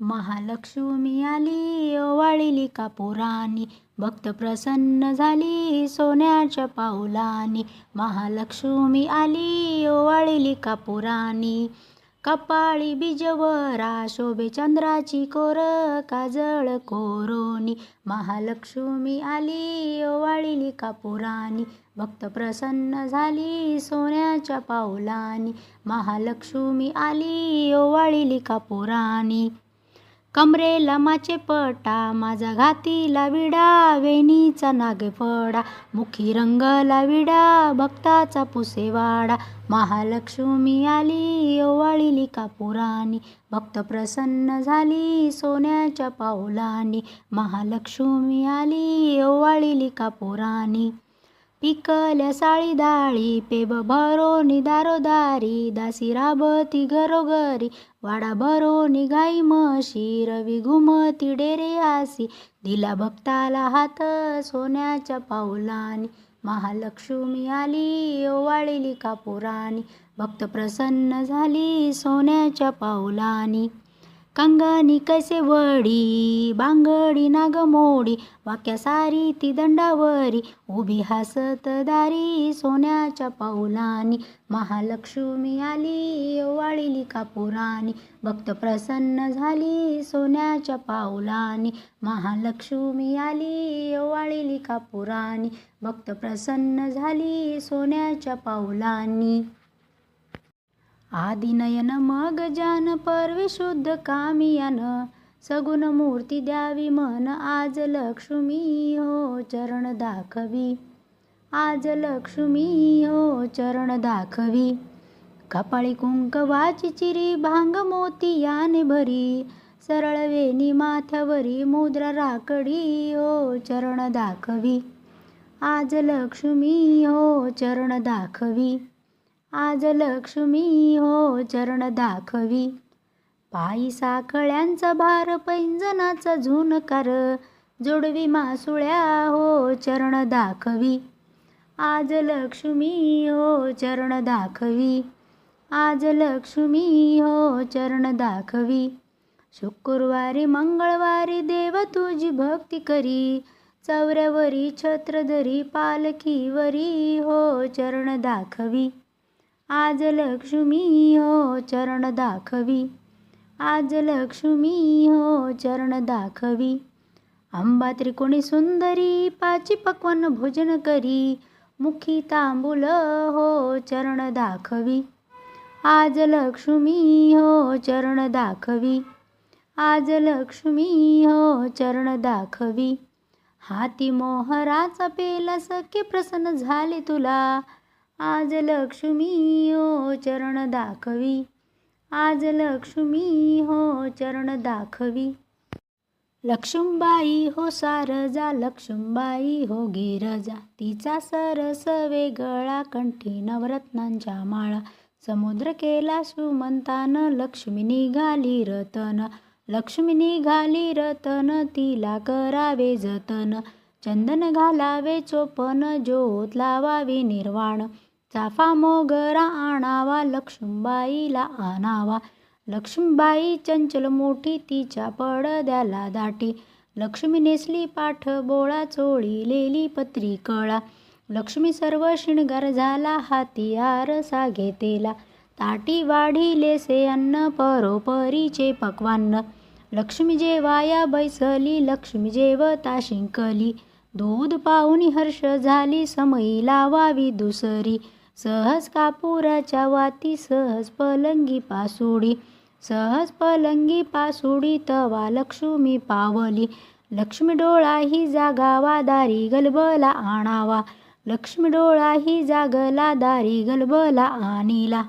महालक्ष्मी आली ओवाळली कापुरानी भक्त प्रसन्न झाली सोन्याच्या पाऊलानी महालक्ष्मी आली ओवाळली कापुरानी कपाळी बीजवरा शोभे चंद्राची कोर काजळ कोरोनी. महालक्ष्मी आली ओवाळली कापुरानी भक्त प्रसन्न झाली सोन्याच्या पाऊलानी महालक्ष्मी आली ओवाळली कापुरानी कमरेला माचे पटा माझा घातीला विडा वेणीचा नागफडा मुखी रंगला विडा भक्ताचा पुसेवाडा महालक्ष्मी आली ओवाळली कापुरानी भक्त प्रसन्न झाली सोन्याच्या पाऊलानी. महालक्ष्मी आली ओवाळली कापुरानी. पिकल्या साळी दाळी पेब भरोनी दारोदारी दासी राबती घरोघरी वाडा भरोनी गाई म्हशी रवी घुमती डेरे आसी दिला भक्ताला हात सोन्याच्या पाऊलानी महालक्ष्मी आली ओवाळली कापुरानी भक्त प्रसन्न झाली सोन्याच्या पाऊलानी कंगनी कैसे वडी बांगडी नागमोडी वाक्या सारी ती दंडावरी उभी हसत दारी सोन्याच्या पाऊलानी महालक्ष्मी आली ओवाळली कापुरानी भक्त प्रसन्न झाली सोन्याच्या पाऊलानी महालक्ष्मी आली ओवाळली कापुरानी भक्त प्रसन्न झाली सोन्याच्या पाऊलानी आदिनयन मग जान परविशुद्ध कामियान सगुण मूर्ती द्यावी मन आज लक्ष्मी हो चरण दाखवी. आज लक्ष्मी हो चरण दाखवी. कपाळी कुंकवाची चिरी भांग मोती याने भरी. सरळ वेणी माथ्यावरी मुद्रा राकडी हो चरण दाखवी. आज लक्ष्मी हो चरण दाखवी. आज लक्ष्मी हो चरण दाखवी. पायी साखळ्यांचा भार पैंजनाचा झुनकार जोडवी मासुळ्या हो चरण दाखवी. आज लक्ष्मी हो चरण दाखवी. आज लक्ष्मी हो चरण दाखवी. शुक्रवारी मंगळवारी देव तुझी भक्ती करी. चौऱ्यावरी छत्रधरी पालखीवरी हो चरण दाखवी. आज लक्ष्मी हो चरण दाखवी. आज लक्ष्मी हो चरण दाखवी. आंबा त्रिकोणी सुंदरी पाची पक्वन भोजन करी. मुखी तांबूल हो चरण दाखवी. आज लक्ष्मी हो चरण दाखवी. आज लक्ष्मी हो चरण दाखवी. हाती मोहराचा पेला सखे प्रसन्न झाले तुला. आज लक्ष्मी हो चरण दाखवी. आज लक्ष्मी हो चरण दाखवी. लक्ष्मीबाई हो सारजा लक्ष्मीबाई हो गिरजा तिचा सरस वेगळा कंठी नवरत्नांच्या माळा. समुद्र केला सुमंतान लक्ष्मी निघाली रतन. लक्ष्मी निघाली रतन तिला करावे जतन. चंदन घालावे चोपन ज्योत लावावी निर्वाण. चाफा मोगरा आणावा लक्ष्मीबाईला आणावा. लक्ष्मीबाई चंचल मोठी तिच्या पडद्याला दाटी. लक्ष्मी नेसली पाठ बोळा चोळीलेली पत्री कळा. लक्ष्मी सर्व शिणगार झाला हाती आरसा घेतेला ताटी वाढिलेसे अन्न परोपरीचे पक्वान्न. लक्ष्मी जेवाया बैसली लक्ष्मी जेवता शिंकली. दूध पाहुणी हर्ष झाली समयी लावावी दुसरी. सहज कापुराच्या वाती सहज पलंगी पासुडी. सहज पलंगी पासुडी तवा लक्ष्मी पावली. लक्ष्मी डोळा ही जागावा दारी गलबला आणावा. लक्ष्मी डोळा ही जागला दारी गलबला आणिला.